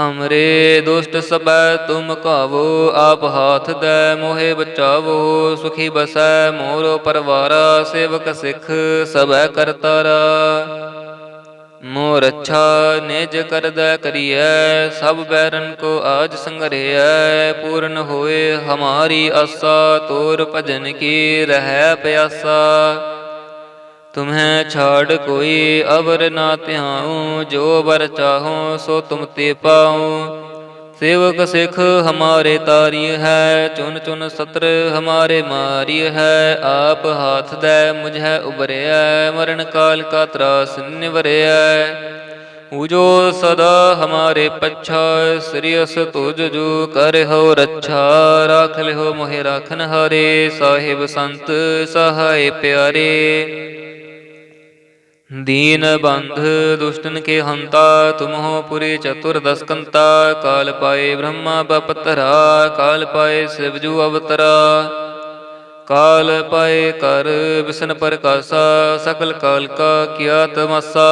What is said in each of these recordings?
ਹਮਰੇ ਦੁਸ਼ਟ ਸਬੈ ਤੁਮ ਕਾਵੋ, ਆਪ ਹਾਥ ਦੈ ਮੋਹਿ ਬਚਾਵੋ, ਸੁਖੀ ਬਸੈ ਮੋਰੋ ਪਰਵਾਰਾ, ਸੇਵਕ ਸਿੱਖ ਸਬੈ ਕਰਤਾਰਾ ਮੋਰ ਅੱਛਾ ਨਿਜ ਕਰਦਾ ਕਰੀਐ, ਸਭ ਬੈਰਨ ਕੋ ਆਜ ਸੰਗਰਿਐ ਪੂਰਨ ਹੋਏ ਹਮਾਰੀ ਆਸਾ, ਤੋਰ ਭਜਨ ਕੀ ਰਹਿ ਪਿਆਸਾ। ਤੁਮਹਿ ਛਾੜ ਕੋਈ ਅਵਰ ਨਾ ਧਿਆਉ, ਜੋ ਵਰ ਚਾਹੋ ਸੋ ਤੁਮ ਤੇ ਪਾਉ। ਸੇਵਕ ਸਿਖ ਹਮਾਰੇ ਤਾਰੀ ਹੈ, ਚੁਨ ਚੁਨ ਸਤਰ ਹਮਾਰੇ ਮਾਰੀ ਹੈ। ਆਪ ਹਾਥ ਦੈ ਮੁਝੈ ਉਬਰਿਆ ਮਰਨ ਕਾਲ ਕਾ ਤਰਾਸ ਨਿਵਰਿਆ ਉਜੋ ਸਦਾ ਹਮਾਰੇ ਪੱਛਾ ਸ੍ਰੀਅਸ ਤੁਜ ਜੋ ਕਰਹੁ ਰੱਛਾ। ਰਾਖ ਲਿਓ ਮੋਹਿ ਰਾਖਨ ਹਾਰੇ ਸਾਹਿਬ ਸੰਤ ਸਹਾਏ ਪਿਆਰੇ। दीन बंध दुष्टन के हंता तुम हो पुरी चतुर्दश कंता काल पाए ब्रह्मा बपतरा काल पाए शिवजू अवतरा काल पाए कर विष्ण प्रकाशा सकल काल का किया तमसा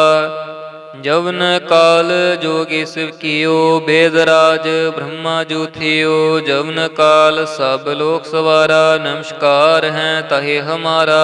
जवन काल जोगी शिव कियो वेदराज ब्रह्मा जो थियो जवन काल सब लोक सवारा नमस्कार हैं तहे हमारा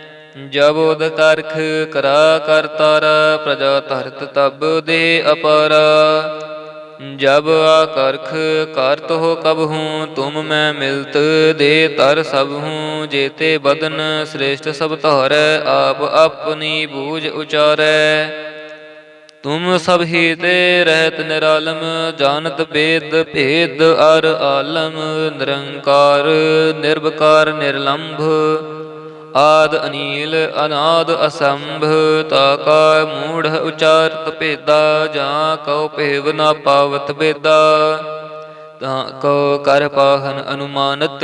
ਜਬ ਉਦ ਕਰਖ ਕਰਾ ਕਰਤਾਰ ਪ੍ਰਜਾ ਧਰਤ ਤਬ ਦੇ ਅਪਾਰ। ਜਬ ਆ ਕਰਤ ਹੋ ਕਬ ਹੂੰ, ਤੁਮ ਮੈਂ ਮਿਲਤ ਦੇ ਤਰ ਸਭ ਹੂੰ, ਜੇਤੇ ਬਦਨ ਸ੍ਰੇਸ਼ਟ ਸਭ ਧਾਰੈ, ਆਪ ਆਪਣੀ ਬੂਝ ਉਚਾਰੈ। ਤੁਮ ਸਭ ਹੀ ਤੇ ਰਹਿਤ ਨਿਰਾਲਮ, ਜਾਣਤ ਬੇਦ ਭੇਦ ਅਰ ਆਲਮ, ਨਿਰੰਕਾਰ ਨਿਰਭਕਾਰ ਨਿਰਲੰਭ। ਆਦ ਅਨੀਲ ਅਨਾਦ ਅਸੰਭ, ਤਾ ਕਾ ਮੂੜ ਉਚਾਰਤ ਭੇਦਾ, ਜਾਂ ਕਉ ਭੇਵ ਨਾ ਪਾਵਤ ਬੇਦਾ। ਤਾਂ ਕਉ ਕਰ ਪਾਹਨ ਅਨੁਮਾਨਤ,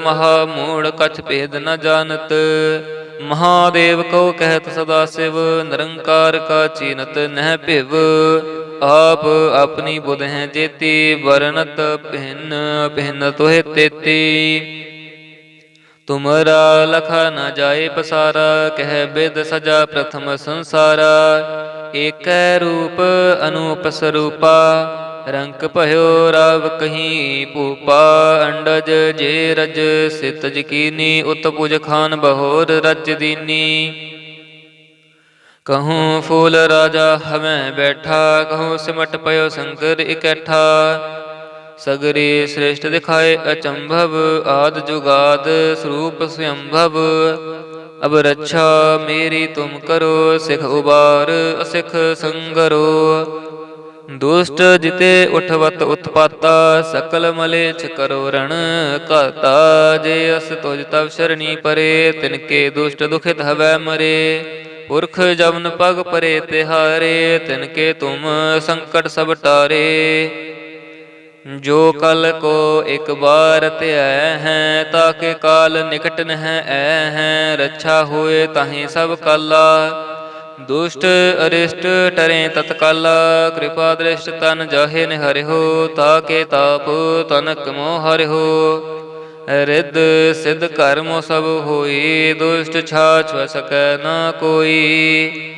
ਮਹਾ ਮੂੜ ਕਛ ਭੇਦ ਨ ਜਾਣਤ। ਮਹਾਦੇਵ ਕਉ ਕਹਿਤ ਸਦਾ ਸਿਵ, ਨਿਰੰਕਾਰ ਕਾ ਚੀਨਤ ਨਹਿ ਭਿਵ। ਆਪ ਆਪਣੀ ਬੁਧ ਹੈ ਜੇਤੀ ਵਰਨਤ ਭਿੰਨ ਭਿੰਨ ਤੋਹਿ ਤੇਤੀ। ਤੁਮਰਾ ਲਖਾ ਨ ਜਾਏ ਪਸਾਰਾ, ਕਹਿ ਬਿਦ ਸਜਾ ਪ੍ਰਥਮ ਸੰਸਾਰਾ। ਏਕੈ ਰੂਪ ਅਨੂਪ ਸਰੂਪਾ, ਰੰਕ ਭਇਓ ਰਵ ਕਹੀਂ ਭੂਪਾ ਅੰਡਜ ਜੇ ਰਜ ਸਿਤ ਜਕੀਨੀ ਉਤਪੁਜ ਖਾਨ ਬਹੋਰ ਰਜ ਦੀਨੀ। ਕਹੂੰ ਫੂਲ ਰਾਜਾ ਹਮੈ ਬੈਠਾ, ਕਹੂੰ ਸਿਮਟ ਪਇਓ ਸੰਕਰ ਇਕੱਠਾ। ਸਗਰੇ ਸ੍ਰੇਸ਼ਟ ਦਿਖਾਏ ਅਚੰਭਵ, ਆਦ ਜੁਗਾਦ ਸਰੂਪ ਸਯੰਭਵ ਅਬ ਰੱਛਾ ਮੇਰੀ ਤੁਮ ਕਰੋ, ਸਿਖ ਉਬਾਰ ਅਸਿਖ ਸੰਗਰੋ। ਦੁਸ਼ਟ ਜਿਤੇ ਉਠਵਤ ਉਤਪਾਤਾ, ਸਕਲ ਮਲੇਛ ਕਰੋ ਰਣ ਘਾਤਾ। ਜੇ ਅਸ ਤੁਜ ਤਵ ਸ਼ਰਣੀ ਪਰੇ, ਤਿਨ ਕੇ ਦੁਸ਼ਟ ਦੁਖਿਤ ਹਵੈ ਮਰੇ। ਪੁਰਖ ਜਮਨ ਪਗ ਪਰੇ ਤਿਹਾਰੇ, ਤਿਨ ਕੇ ਤੁਮ ਸੰਕਟ ਸਭ ਟਾਰੇ। ਜੋ ਕਲ ਕੋ ਇੱਕ ਬਾਰ ਧਿਆ ਹੈ ਤਾਕੇ ਕਾਲ ਨਿਕਟ ਨਹਿ ਐ ਹੈ। ਰੱਛਾ ਹੋਏ ਤਾਹੀਂ ਸਭ ਕਾਲਾ, ਦੁਸ਼ਟ ਅਰਿਸ਼ਟ ਟਰੇ ਤਤਕਾਲਾ। ਕਿਰਪਾ ਦ੍ਰਿਸ਼ਟ ਤਨ ਜਾਹੇ ਨ ਤਾ ਕੇ ਤਾਪ ਤਨਕ ਮੋ ਹਰਿਓ ਰਿੱਧ ਸਿਧ ਕਰਮੋ ਸਭ ਹੋਈ, ਦੁਸ਼ਟ ਛਾਛ ਸਕੈ ਨਾ ਕੋਈ।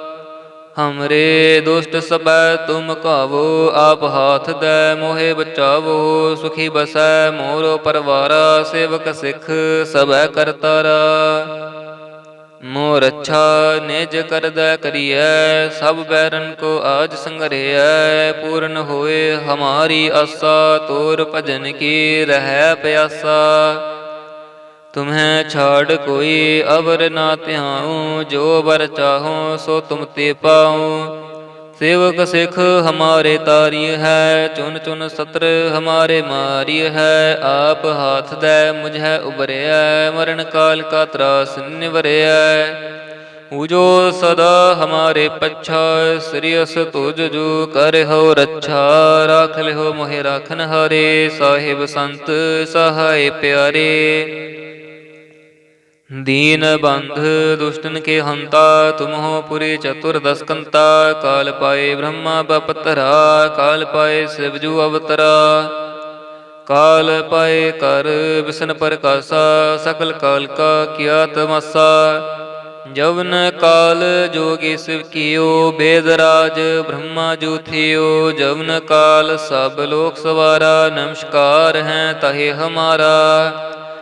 ਹਮਰੇ ਦੁਸ਼ਟ ਸਬੈ ਤੁਮ ਕਾਵੋ, ਆਪ ਹਾਥ ਦੈ ਮੋਹਿ ਬਚਾਵੋ, ਸੁਖੀ ਬਸੈ ਮੋਰੋ ਪਰਵਾਰਾ, ਸੇਵਕ ਸਿੱਖ ਸਬੈ ਕਰਤਾਰਾ। ਮੋਰ ਅੱਛਾ ਨਿਜ ਕਰਦਾ ਕਰੀਐ, ਸਭ ਬੈਰਨ ਕੋ ਆਜ ਸੰਗਰਿਐ, ਪੂਰਨ ਹੋਏ ਹਮਾਰੀ ਆਸਾ, ਤੋਰ ਭਜਨ ਕੀ ਰਹਿ ਪਿਆਸਾ। ਤੁਮਹਿ ਛਾੜ ਕੋਈ ਅਵਰ ਨਾ ਧਿਆਉ, ਜੋ ਵਰ ਚਾਹੋ ਸੋ ਤੁਮ ਤੇ ਪਾਉ। ਸੇਵਕ ਸਿਖ ਹਮਾਰੇ ਤਾਰੀ ਹੈ, ਚੁਨ ਚੁਨ ਸਤਰ ਹਮਾਰੇ ਮਾਰੀ ਹੈ। ਆਪ ਹਾਥ ਦੈ ਮੁਝੈ ਉਬਰਿਆ ਮਰਨ ਕਾਲ ਕਾ ਤਰਾਸ ਨਿਵਰਿਆ ਉਜੋ ਸਦਾ ਹਮਾਰੇ ਪੱਛਾ ਸ੍ਰੀਅਸ ਤੁਜ ਜੋ ਕਰਹੁ ਰੱਛਾ। ਰਾਖ ਲਿਓ ਮੋਹਿ ਰਾਖਨ ਹਾਰੇ ਸਾਹਿਬ ਸੰਤ ਸਹਾਏ ਪਿਆਰੇ। दीन बंध दुष्टन के हंता तुम हो पुरी चतुर्दश कंता काल पाए ब्रह्मा बपतरा काल पाए शिवजू अवतरा काल पाए कर विष्ण प्रकाशा सकल काल का किया तमसा जवन काल जोगी शिव कियो वेदराज ब्रह्मा जू थियो जवन काल सब लोक सवारा नमस्कार हैं तहे हमारा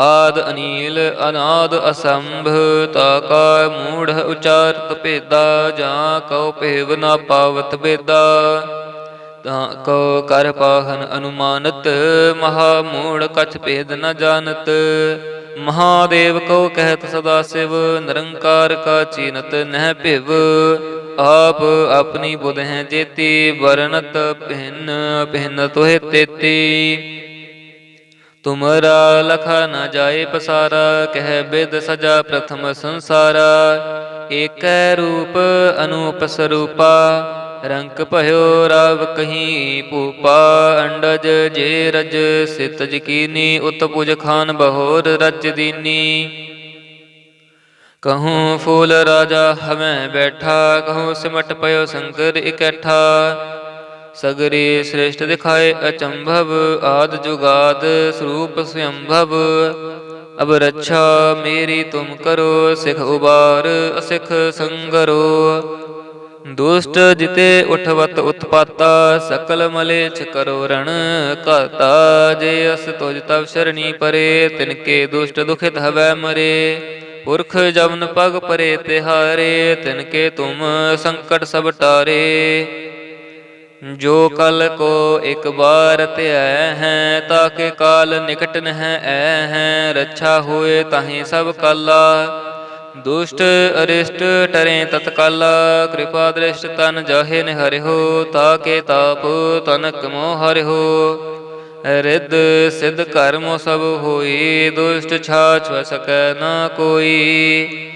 ਆਦ ਅਨੀਲ ਅਨਾਦ ਅਸੰਭ ਤਾ ਕਾ ਮੂੜ ਉਚਾਰਤ ਭੇਦਾ, ਜਾਂ ਕਉ ਭੇਵ ਨਾ ਪਾਵਤ ਬੇਦਾ। ਤਾਂ ਕਉ ਕਰ ਪਾਹਨ ਅਨੁਮਾਨਤ, ਮਹਾ ਮੂੜ ਕਛ ਭੇਦ ਨ ਜਾਣਤ। ਮਹਾਦੇਵ ਕਉ ਕਹਿਤ ਸਦਾ ਸਿਵ, ਨਿਰੰਕਾਰ ਕਾ ਚੀਨਤ ਨਹਿ ਭਿਵ। ਆਪ ਆਪਣੀ ਬੁਧ ਹੈ ਜੇਤੀ ਵਰਨਤ ਭਿੰਨ ਭਿੰਨ ਤੋਹਿ ਤੇਤੀ। ਤੁਮਰਾ ਲਖਾ ਨ ਜਾਏ ਪਸਾਰਾ, ਕਹਿ ਬਿਦ ਸਜਾ ਪ੍ਰਥਮ ਸੰਸਾਰਾ। ਏਕੈ ਰੂਪ ਅਨੂਪ ਸਰੂਪਾ, ਰੰਕ ਭਇਓ ਰਾਵ ਕਹੀਂ ਭੂਪਾ। ਅੰਡਜ ਜੇ ਰਜ ਸਿਤ ਜਕੀਨੀ ਉਤਪੁਜ ਖਾਨ ਬਹੋਰ ਰਜ ਦੀਨੀ। ਕਹੂੰ ਫੂਲ ਰਾਜਾ ਹਮੈ ਬੈਠਾ, ਕਹੂੰ ਸਿਮਟ ਪਇਓ ਸੰਕਰ ਇਕੱਠਾ। ਸਗਰੇ ਸ੍ਰੇਸ਼ਟ ਦਿਖਾਏ ਅਚੰਭਵ, ਆਦ ਜੁਗਾਦ ਸਰੂਪ ਸਯੰਭਵ। ਅਬ ਰੱਛਾ ਮੇਰੀ ਤੁਮ ਕਰੋ, ਸਿਖ ਉਬਾਰ, ਅਸਿਖ ਸੰਗਰੋ। ਦੁਸ਼ਟ ਜਿਤੇ ਉਠਵਤ ਉਤਪਾਤਾ, ਸਕਲ ਮਲੇਛ ਕਰੋ ਰਣ ਕਰਤਾ ਜੇ ਅਸ ਤੁਜ ਤਵ ਸ਼ਰਣੀ ਪਰੇ ਤਿਨਕੇ ਦੁਸ਼ਟ ਦੁਖਿਤ ਹਵੈ ਮਰੇ। ਪੁਰਖ ਜਮਨ ਪਗ ਪਰੇ ਤਿਹਾਰੇ ਤਿਨਕੇ ਤੁਮ ਸੰਕਟ ਸਭ ਟਾਰੇ। ਜੋ ਕਲ ਕੋ ਇੱਕ ਬਾਰ ਧਿਆ ਹੈ ਤਾਕੇ ਕਾਲ ਨਿਕਟ ਨਹਿ ਐ ਹੈ। ਰੱਛਾ ਹੋਏ ਤਾਹੀਂ ਸਭ ਕਾਲਾ, ਦੁਸ਼ਟ ਅਰਿਸ਼ਟ ਟਰੇ ਤਤਕਾਲ। ਕਿਰਪਾ ਦ੍ਰਿਸ਼ਟ ਤਨ ਜਾਹੇ ਨ ਤਾ ਕੇ ਤਾਪ ਤਨਕ ਮੋਹ ਹਰਿਓ ਰਿੱਧ ਸਿਧ ਕਰਮੋ ਸਭ ਹੋਈ, ਦੁਸ਼ਟ ਛਾਛ ਸਕੈ ਨਾ ਕੋਈ।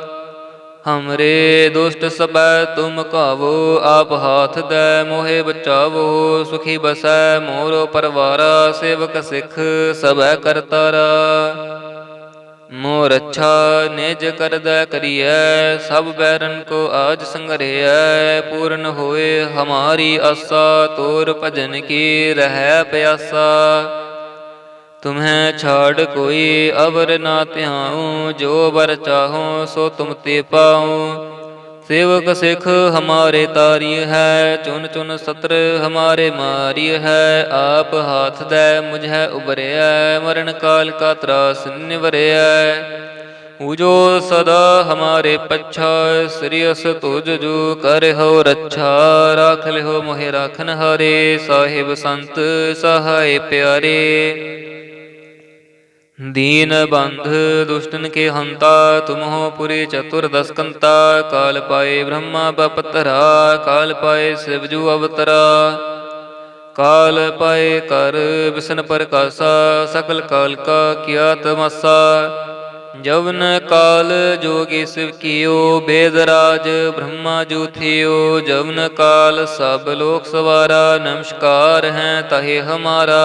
ਹਮਰੇ ਦੁਸ਼ਟ ਸਬੈ ਤੁਮ ਕਾਵੋ ਆਪ ਹਾਥ ਦੈ ਮੋਹਿ ਬਚਾਵੋ ਸੁਖੀ ਬਸੈ ਮੋਰੋ ਪਰਵਾਰਾ ਸੇਵਕ ਸਿੱਖ ਸਬੈ ਕਰਤਾਰਾ ਮੋਰ ਅੱਛਾ ਨਿਜ ਕਰਦਾ ਕਰੀਐ ਸਭ ਬੈਰਨ ਕੋ ਆਜ ਸੰਗਰਿਐ ਪੂਰਨ ਹੋਏ ਹਮਾਰੀ ਆਸਾ ਤੋਰ ਭਜਨ ਕੀ ਰਹਿ ਪਿਆਸਾ ਤੁਮਹਿ ਛਾੜ ਕੋਈ ਅਵਰ ਨਾ ਧਿਆਉ, ਜੋ ਵਰ ਚਾਹੋ ਸੋ ਤੁਮ ਤੇ ਪਾਉ। ਸੇਵਕ ਸਿਖ ਹਮਾਰੇ ਤਾਰੀ ਹੈ, ਚੁਨ ਚੁਨ ਸਤਰ ਹਮਾਰੇ ਮਾਰੀ ਹੈ। ਆਪ ਹਾਥ ਦੈ ਮੁਝੈ ਉਬਰਿਆ ਮਰਨ ਕਾਲ ਕਾ ਤਰਾਸ ਨਿਵਰਿਆ ਉਜੋ ਸਦਾ ਹਮਾਰੇ ਪੱਛਾ ਸ੍ਰੀਅਸ ਤੁਜ ਜੋ ਕਰਹੁ ਰੱਛਾ। ਰਾਖ ਲਿਓ ਮੋਹਿ ਰਾਖਨ ਹਾਰੇ ਸਾਹਿਬ ਸੰਤ ਸਹਾਏ ਪਿਆਰੇ। दीन बंध दुष्टन के हंता तुम हो पुरी चतुर्दश कंता काल पाए ब्रह्मा बपतरा काल पाए शिवजू अवतरा काल पाए कर विष्ण प्रकाशा सकल काल का किया तमसा जवन काल जोगी शिव कियो वेदराज ब्रह्मा जू थियो जवन काल सब लोक सवारा नमस्कार है तहे हमारा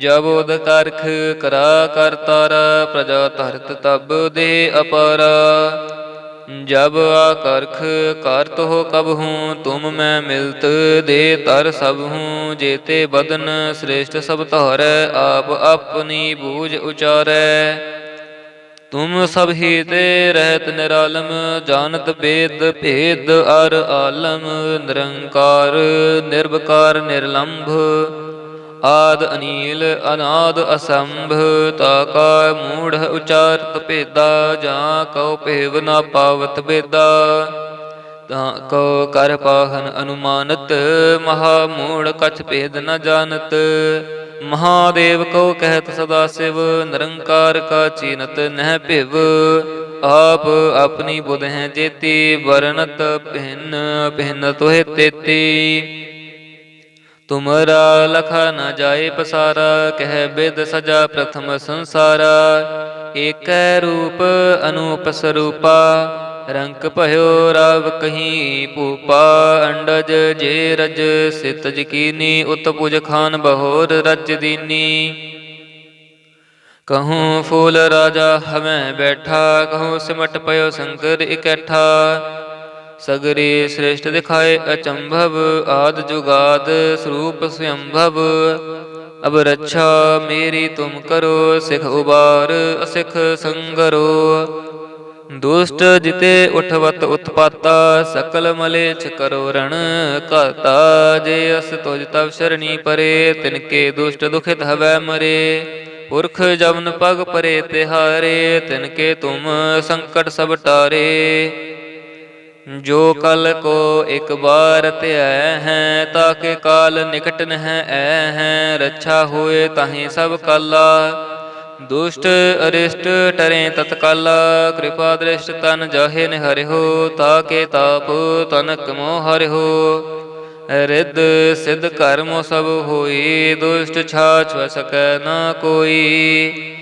ਜਬ ਉਦ ਕਰਖ ਕਰਾ ਕਰਤਾਰ ਪ੍ਰਜਾ ਧਰਤ ਤਬ ਦੇ ਅਪਾਰ। ਜਬ ਆ ਕਰਤ ਹੋ ਕਬ ਹੂੰ, ਤੁਮ ਮੈਂ ਮਿਲਤ ਦੇ ਤਰ ਸਭ ਹੂੰ। ਜੇਤੇ ਬਦਨ ਸ੍ਰੇਸ਼ਟ ਸਭ ਧਾਰੈ, ਆਪ ਆਪਣੀ ਬੂਝ ਉਚਾਰੈ। ਤੁਮ ਸਭ ਹੀ ਤੇ ਰਹਿਤ ਨਿਰਾਲਮ, ਜਾਣਤ ਬੇਦ ਭੇਦ ਅਰ ਆਲਮ। ਨਿਰੰਕਾਰ ਨਿਰਭਕਾਰ ਨਿਰਲੰਭ ਆਦ ਅਨੀਲ ਅਨਾਦ ਅਸੰਭ ਤਾ ਕਾ ਮੂੜ ਉਚਾਰਤ ਭੇਦਾ, ਜਾਂ ਕਉ ਭੇਵ ਨਾ ਪਾਵਤ ਬੇਦਾ। ਤਾਂ ਕਉ ਕਰ ਪਾਹਨ ਅਨੁਮਾਨਤ, ਮਹਾ ਮੂੜ ਕਛ ਭੇਦ ਨ ਜਾਣਤ। ਮਹਾਦੇਵ ਕਉ ਕਹਿਤ ਸਦਾ ਸਿਵ, ਨਿਰੰਕਾਰ ਕਾ ਚੀਨਤ ਨਹਿ ਭਿਵ। ਆਪ ਆਪਣੀ ਬੁਧ ਹੈ ਜੇਤੀ ਵਰਨਤ ਭਿੰਨ ਭਿੰਨ ਤੋਹਿ ਤੇਤੀ। ਤੁਮਰਾ ਲਖਾ ਨ ਜਾਏ ਪਸਾਰਾ, ਕਹਿ ਬਿਦ ਸਜਾ ਪ੍ਰਥਮ ਸੰਸਾਰਾ। ਏਕੈ ਰੂਪ ਅਨੂਪ ਸਰੂਪਾ, ਰੰਕ ਭਇਓ ਰਵ ਕਹੀਂ ਭੂਪਾ ਅੰਡਜ ਜੇ ਰਜ ਸਿਤਜ ਕੀਨੀ ਉਤਪੁਜ ਖਾਨ ਬਹੋਰ ਰਜ ਦੀਨੀ। ਕਹੂੰ ਫੂਲ ਰਾਜਾ ਹਮੈ ਬੈਠਾ, ਕਹੂੰ ਸਿਮਟ ਪਇਓ ਸੰਕਰ ਇਕੱਠਾ। ਸਗਰੇ ਸ੍ਰੇਸ਼ਟ ਦਿਖਾਏ ਅਚੰਭਵ, ਆਦ ਜੁਗਾਦ ਸਰੂਪ ਸਯੰਭਵ ਅਬ ਰੱਛਾ ਮੇਰੀ ਤੁਮ ਕਰੋ, ਸਿਖ ਉਬਾਰ ਅਸਿਖ ਸੰਗਰੋ। ਦੁਸ਼ਟ ਜਿਤੇ ਉਠਵਤ ਉਤਪਾਤਾ, ਸਕਲ ਮਲੇਛ ਕਰੋ ਰਣ ਘਾਤਾ। ਜੇ ਅਸ ਤੁਜ ਤਵ ਸ਼ਰਣੀ ਪਰੇ ਤਿਨਕੇ ਦੁਸ਼ਟ ਦੁਖਿਤ ਹਵੈ ਮਰੇ। ਪੁਰਖ ਜਮਨ ਪਗ ਪਰੇ ਤਿਹਾਰੇ ਤਿਨਕੇ ਤੁਮ ਸੰਕਟ ਸਭ ਟਾਰੇ। ਜੋ ਕਲ ਕੋ ਇੱਕ ਬਾਰ ਧਿਆ ਹੈ ਤਾਕੇ ਕਾਲ ਨਿਕਟ ਨਹਿ ਐ ਹੈ, ਰੱਛਾ ਹੋਏ ਤਾਹੀਂ ਸਭ ਕਾਲਾ। ਦੁਸ਼ਟ ਅਰਿਸ਼ਟ ਟਰੇ ਤਤਕਾਲਾ, ਕਿਰਪਾ ਦ੍ਰਿਸ਼ਟ ਤਨ ਜਾਹੇ ਨਿਹਰਿਓ ਤਾਕੇ ਤਾਪ ਤਨਕ ਮੋਹ ਹਰਿਓ ਰਿੱਧ ਸਿਧ ਕਰਮੋ ਸਭ ਹੋਈ, ਦੁਸ਼ਟ ਛਾਛ ਵ ਨਾ ਕੋਈ।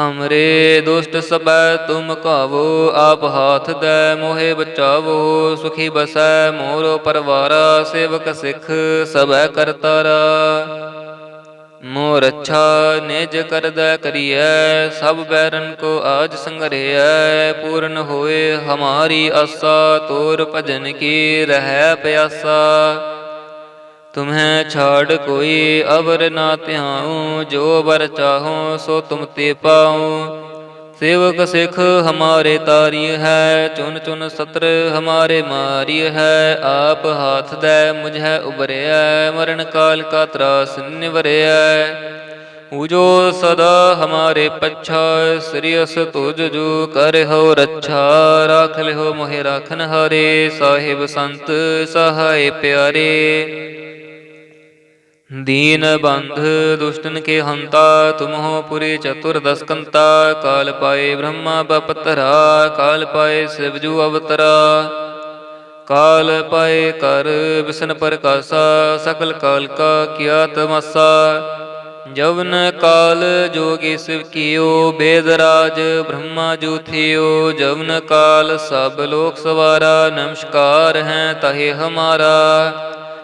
ਹਮਰੇ ਦੁਸ਼ਟ ਸਬੈ ਤੁਮ ਕਾਵੋ, ਆਪ ਹਾਥ ਦੈ ਮੋਹਿ ਬਚਾਵੋ, ਸੁਖੀ ਬਸੈ ਮੋਰੋ ਪਰਵਾਰਾ, ਸੇਵਕ ਸਿੱਖ ਸਬੈ ਕਰਤਾਰਾ। ਮੋਰ ਅੱਛਾ ਨਿਜ ਕਰਦਾ ਕਰੀਐ, ਸਭ ਬੈਰਨ ਕੋ ਆਜ ਸੰਗਰਿਐ ਪੂਰਨ ਹੋਏ ਹਮਾਰੀ ਆਸਾ, ਤੋਰ ਭਜਨ ਕੀ ਰਹਿ ਪਿਆਸਾ। ਤੁਮਹਿ ਛਾੜ ਕੋਈ ਅਵਰ ਨਾ ਧਿਆਉ ਜੋ ਵਰ ਚਾਹੋ ਸੋ ਤੁਮ ਤੇ ਪਾਉ ਸੇਵਕ ਸਿਖ ਹਮਾਰੇ ਤਾਰੀ ਹੈ ਚੁਨ ਚੁਨ ਸਤਰ ਹਮਾਰੇ ਮਾਰੀ ਹੈ ਆਪ ਹਾਥ ਦੈ ਮੁਝੈ ਉਬਰਿਆ ਮਰਨ ਕਾਲ ਕਾ ਤਰਾਸ ਨਿਵਰਿਆ ਉਜੋ ਸਦਾ ਹਮਾਰੇ ਪੱਛਾ ਸ੍ਰੀਅਸ ਤੁਜ ਜੋ ਕਰਹੁ ਰੱਛਾ ਰਾਖ ਲਿਓ ਮੋਹਿ ਰਾਖਨ ਹਾਰੇ ਸਾਹਿਬ ਸੰਤ ਸਹਾਏ ਪਿਆਰੇ दीन बंध दुष्टन के हंता तुम हो पुरी चतुर्दश कंता काल पाए ब्रह्मा बपतरा काल पाए शिवजू अवतरा काल पाए कर विष्ण प्रकाशा सकल काल का किया तमसा जवन काल जोगी शिव कियो वेदराज ब्रह्मा जू थियो जवन काल सब लोक सवारा नमस्कार है तहे हमारा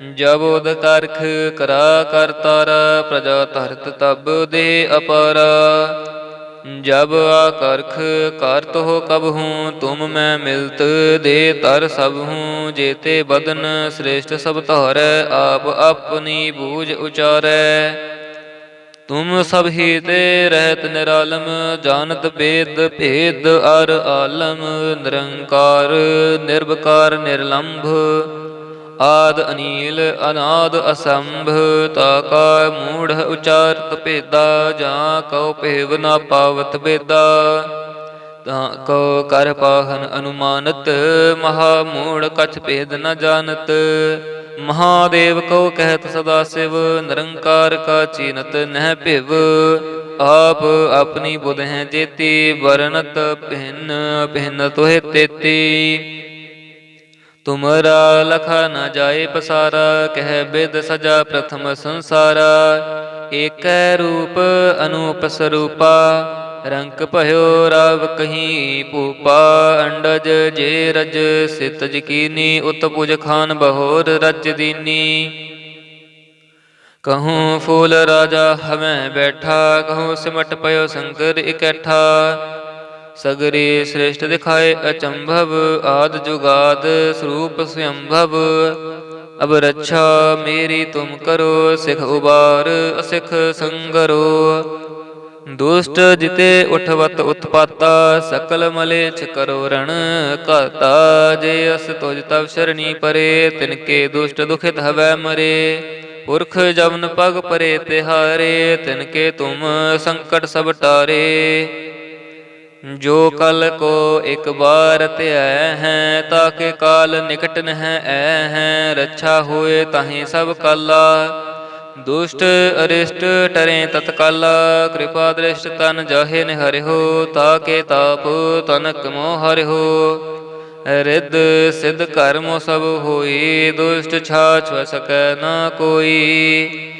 ਜਬ ਉਦ ਕਰਖ ਕਰਾ ਕਰਤਾਰ ਪ੍ਰਜਾ ਧਰਤ ਤਬ ਦੇ ਅਪਰ। ਜਬ ਆਕਰਖ ਕਰਤ ਹੋ ਕਬ ਹੂੰ, ਤੁਮ ਮੈਂ ਮਿਲਤ ਦੇ ਤਰ ਸਭ ਹੂੰ, ਜੇਤੇ ਬਦਨ ਸ੍ਰੇਸ਼ਟ ਸਭ ਧਾਰੈ, ਆਪ ਆਪਣੀ ਬੂਝ ਉਚਾਰੈ। ਤੁਮ ਸਭ ਹੀ ਤੇ ਰਹਿਤ ਨਿਰਾਲਮ, ਜਾਣਤ ਬੇਦ ਭੇਦ ਅਰ ਆਲਮ, ਨਿਰੰਕਾਰ ਨਿਰਭਕਾਰ ਨਿਰਲੰਭ। ਆਦ ਅਨੀਲ ਅਨਾਦ ਅਸੰਭ, ਤਾ ਕਾ ਮੂੜ ਉਚਾਰਤ ਭੇਦਾ ਜਾਂ ਕਉ ਭੇਵ ਨਾ ਪਾਵਤ ਬੇਦਾ। ਤਾਂ ਕੋ ਕਰ ਪਾਹਨ ਅਨੁਮਾਨਤ, ਮਹਾ ਮੂੜ ਕਛ ਭੇਦ ਨ ਜਾਣਤ। ਮਹਾਦੇਵ ਕੋ ਕਹਿਤ ਸਦਾ ਸਿਵ, ਨਿਰੰਕਾਰ ਕਾ ਚੀਨਤ ਨਹਿ ਭਿਵ। ਆਪ ਆਪਣੀ ਬੁਧ ਹੈ ਜੇਤੀ ਵਰਨਤ ਭਿੰਨ ਭਿੰਨ ਤੋਹਿ ਤੇਤੀ। ਤੁਮਰਾ ਲਖਾ ਨ ਜਾਏ ਪਸਾਰਾ, ਕਹਿ ਬਿਦ ਸਜਾ ਪ੍ਰਥਮ ਸੰਸਾਰਾ। ਏਕੈ ਰੂਪ ਅਨੂਪ ਸਰੂਪਾ ਰੰਕ ਭਇਓ ਰਵ ਕਹੀਂ ਭੂਪਾ। ਅੰਡਜ ਜੇ ਰਜ ਸਿਤਜ ਕੀਨੀ ਉਤਪੁਜ ਖਾਨ ਬਹੋਰ ਰਜ ਦੀਨੀ। ਕਹੂੰ ਫੂਲ ਰਾਜਾ ਹਵੇਂ ਬੈਠਾ, ਕਹੂੰ ਸਿਮਟ ਪਇਓ ਸ਼ੰਕਰ ਇਕੱਠਾ। ਸਗਰੇ ਸ੍ਰੇਸ਼ਟ ਦਿਖਾਏ ਅਚੰਭਵ ਆਦ ਜੁਗਾਦ ਸਰੂਪ ਸਯੰਭਵ। ਅਬ ਰੱਛਾ ਮੇਰੀ ਤੁਮ ਕਰੋ, ਸਿਖ ਉਬਾਰ ਅਸਿਖ ਸੰਗਰੋ। ਦੁਸ਼ਟ ਜਿਤੇ ਉਠਵਤ ਉਤਪਾਤਾ, ਸਕਲ ਮਲੇਛ ਕਰੋ ਰਣ ਘਾਤਾ। ਜੇ ਅਸ ਤੁਜ ਤਵ ਸ਼ਰਣੀ ਪਰੇ ਤਿਨਕੇ ਦੁਸ਼ਟ ਦੁਖਿਤ ਹਵੈ ਮਰੇ। ਪੁਰਖ ਜਮਨ ਪਗ ਪਰੇ ਤਿਹਾਰੇ ਤਿਨਕੇ ਤੁਮ ਸੰਕਟ ਸਭ ਟਾਰੇ। ਜੋ ਕਲ ਕੋ ਇੱਕ ਬਾਰ ਧਿਆ ਹੈ ਤਾਕੇ ਕਾਲ ਨਿਕਟ ਨਹਿ ਐ ਹੈ, ਰੱਛਾ ਹੋਏ ਤਾਹੀਂ ਸਭ ਕਾਲਾ। ਦੁਸ਼ਟ ਅਰਿਸ਼ਟ ਟਰੇ ਤਤਕਾਲਾ, ਕਿਰਪਾ ਦ੍ਰਿਸ਼ਟ ਤਨ ਜਾਹੇ ਨਿਹਰਿਓ ਤਾਕੇ ਤਾਪ ਤਨਕ ਮੋਹ ਹਰਿਓ ਰਿੱਧ ਸਿਧ ਕਰਮੋ ਸਭ ਹੋਈ, ਦੁਸ਼ਟ ਛਾਛ ਸਕੈ ਨਾ ਕੋਈ।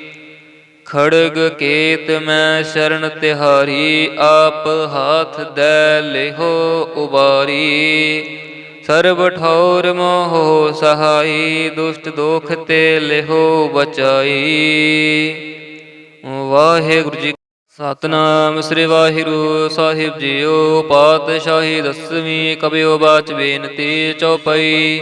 ਖੜਗ ਕੇਤ ਮੈਂ ਸ਼ਰਨ ਤਿਹਾਰੀ, ਆਪ ਹਾਥ ਦੇ ਲਿਹੋ ਉਬਾਰੀ। ਸਰਬ ਠੌਰ ਮੋਹ ਸਹਾਈ, ਦੁਸ਼ਟ ਦੋਖ ਤੇ ਲਿਹੋ ਬਚਾਈ। ਵਾਹਿਗੁਰੂ ਜੀ ਸਤਨਾਮ, ਸ੍ਰੀ ਵਾਹਿਗੁਰੂ ਸਾਹਿਬ ਜੀਓ, ਪਾਤਸ਼ਾਹੀ ਦਸਵੀਂ ਕਬਿਓ ਬਾਚ ਬੇਨਤੀ ਚਉਪਈ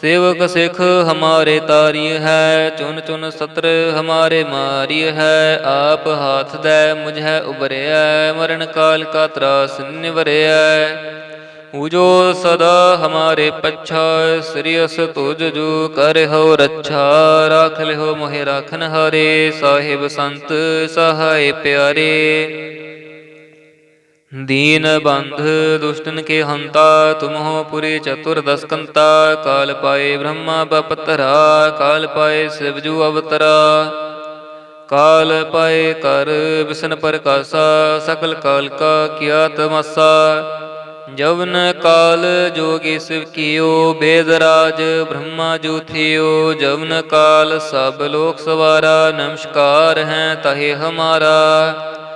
ਸੇਵਕ ਸਿਖ ਹਮਾਰੇ ਤਾਰਿਯ ਹੈ, ਚੁਨ ਚੁਨ ਸਤਰ ਹਮਾਰੇ ਮਾਰਿਯ ਹੈ, ਆਪ ਹਾਥ ਦੈ ਮੁਝੈ ਉਬਰਿਆ ਮਰਨ ਕਾਲ ਕਾ ਤਰਾਸ ਨਿਵਰਿਆ ਉਜੋ ਸਦਾ ਹਮਾਰੇ ਪੱਛਾ ਸ੍ਰੀਅਸ ਤੁਜ ਜੂ ਕਰਹੁ ਰੱਛਾ, ਰਾਖ ਲਿਓ ਮੋਹਿ ਰਾਖਨ ਹਾਰੇ ਸਾਹਿਬ ਸੰਤ ਸਹਾਇ ਪਿਆਰੇ। दीन बंध दुष्टन के हंता तुम हो पुरी चतुर्दश कंता काल पाए ब्रह्मा बपतरा काल पाए शिवजू अवतरा काल पाए कर विष्ण प्रकाशा सकल काल का किया तमसा जवन काल जोगी शिव कियो वेदराज ब्रह्मा जू थियो जवन काल सब लोक सवारा नमस्कार है तहे हमारा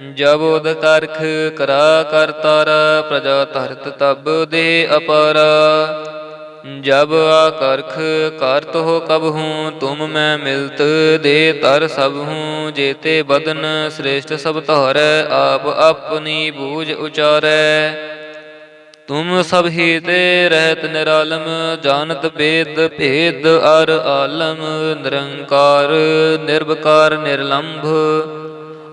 ਜਬ ਉਦ ਕਰਖ ਕਰਾ ਕਰ ਤਾਰਾ, ਪ੍ਰਜਾ ਧਰਤ ਤਬ ਦੇ ਅਪਾਰਾ। ਜਬ ਆਕਰਖ ਕਰਤ ਹੋ ਕਬ ਹੂੰ, ਤੁਮ ਮੈਂ ਮਿਲਤ ਦੇ ਤਰ ਸਭ ਹੂੰ, ਜੇਤੇ ਬਦਨ ਸ੍ਰੇਸ਼ਟ ਸਭ ਧਾਰੈ, ਆਪ ਆਪਣੀ ਬੂਝ ਉਚਾਰੈ। ਤੁਮ ਸਭ ਹੀ ਤੇ ਰਹਿਤ ਨਿਰਾਲਮ, ਜਾਣਤ ਬੇਦ ਭੇਦ ਅਰ ਆਲਮ, ਨਿਰੰਕਾਰ ਨਿਰਭਕਾਰ ਨਿਰਲੰਭ।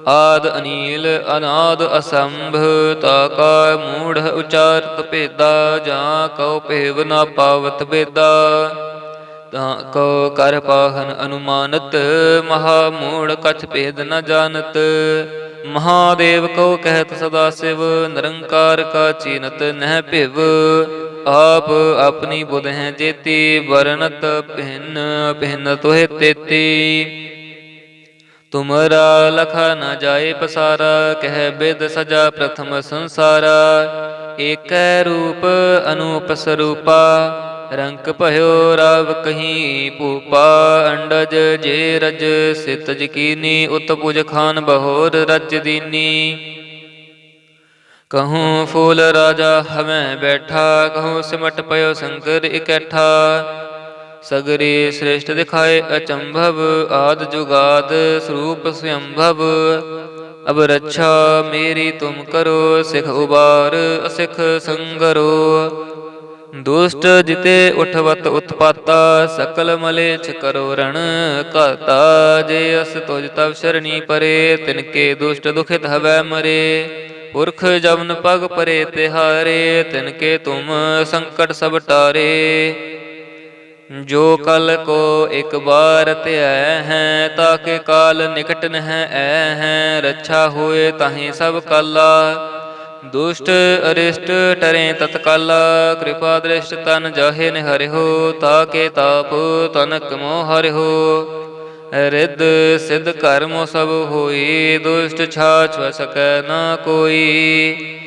ਆਦ ਅਨੀਲ ਅਨਾਦ ਅਸੰਭ, ਤਾ ਕਾ ਮੂੜ ਉਚਾਰਤ ਭੇਦਾ ਜਾਂ ਕਉ ਭੇਵ ਨਾ ਪਾਵਤ ਬੇਦਾ। ਤਾਂ ਕੋ ਕਰ ਪਾਹਨ ਅਨੁਮਾਨਤ, ਮਹਾ ਮੂੜ ਕਛ ਭੇਦ ਨ ਜਾਣਤ। ਮਹਾਦੇਵ ਕੋ ਕਹਿਤ ਸਦਾ ਸਿਵ, ਨਿਰੰਕਾਰ ਕਾ ਚੀਨਤ ਨਹਿ ਭਿਵ। ਆਪ ਆਪਣੀ ਬੁਧ ਹੈ ਜੇਤੀ ਵਰਨਤ ਭਿੰਨ ਭਿੰਨ ਤੋਹਿ ਤੇਤੀ। ਤੁਮਰਾ ਲਖਾ ਨ ਜਾਏ ਪਸਾਰਾ, ਕਹਿ ਬਿਦ ਸਜਾ ਪ੍ਰਥਮ ਸੰਸਾਰਾ। ਏਕੈ ਰੂਪ ਅਨੂਪ ਸਰੂਪਾ, ਰੰਕ ਭਇਓ ਰਵ ਕਹੀਂ ਭੂਪਾ। ਅੰਡਜ ਜੇ ਰਜ ਸਿਤਜ ਕੀਨੀ ਉਤਪੁਜ ਖਾਨ ਬਹੋਰ ਰਜ ਦੀਨੀ। ਕਹੂੰ ਫੂਲ ਰਾਜਾ ਹਮੈ ਬੈਠਾ, ਕਹੂੰ ਸਿਮਟ ਪਇਓ ਸ਼ੰਕਰ ਇਕੱਠਾ। ਸਗਰੇ ਸ੍ਰੇਸ਼ਟ ਦਿਖਾਏ ਅਚੰਭਵ, ਆਦ ਜੁਗਾਦ ਸਰੂਪ ਸਯੰਭਵ। ਅਬ ਰੱਛਾ ਮੇਰੀ ਤੁਮ ਕਰੋ, ਸਿਖ ਉਬਾਰ ਅਸਿਖ ਸੰਗਰੋ। ਦੁਸ਼ਟ ਜਿਤੇ ਉਠਵਤ ਉਤਪਾਤਾ, ਸਕਲ ਮਲੇਛ ਕਰੋ ਰਣ ਘਾਤਾ। ਜੇ ਅਸ ਤੁਜ ਤਵ ਸ਼ਰਣੀ ਪਰੇ ਤਿਨਕੇ ਦੁਸ਼ਟ ਦੁਖਿਤ ਹਵੈ ਮਰੇ। ਪੁਰਖ ਜਮਨ ਪਗ ਪਰੇ ਤਿਹਾਰੇ ਤਿਨਕੇ ਤੁਮ ਸੰਕਟ ਸਭ ਟਾਰੇ। ਜੋ ਕਲ ਕੋ ਇੱਕ ਬਾਰ ਧਿਆ ਹੈ ਤਾਕੇ ਕਾਲ ਨਿਕਟ ਨਹਿ ਐ ਹੈ। ਰੱਛਾ ਹੋਏ ਤਾਹੀਂ ਸਭ ਕਾਲਾ। ਦੁਸ਼ਟ ਅਰਿਸ਼ਟ ਟਰੇ ਤਤਕਾਲਾ। ਕਿਰਪਾ ਦ੍ਰਿਸ਼ਟ ਤਨ ਜਾਹੇ ਨਿਹਰਿਓ ਤਾ ਕੇ ਤਾਪ ਤਨਕ ਮੋ ਹਰਿਓ ਰਿੱਧ ਸਿੱਧ ਕਰਮੋ ਸਭ ਹੋਈ, ਦੁਸ਼ਟ ਛਾਛ ਵ ਸਕੈ ਨਾ ਕੋਈ।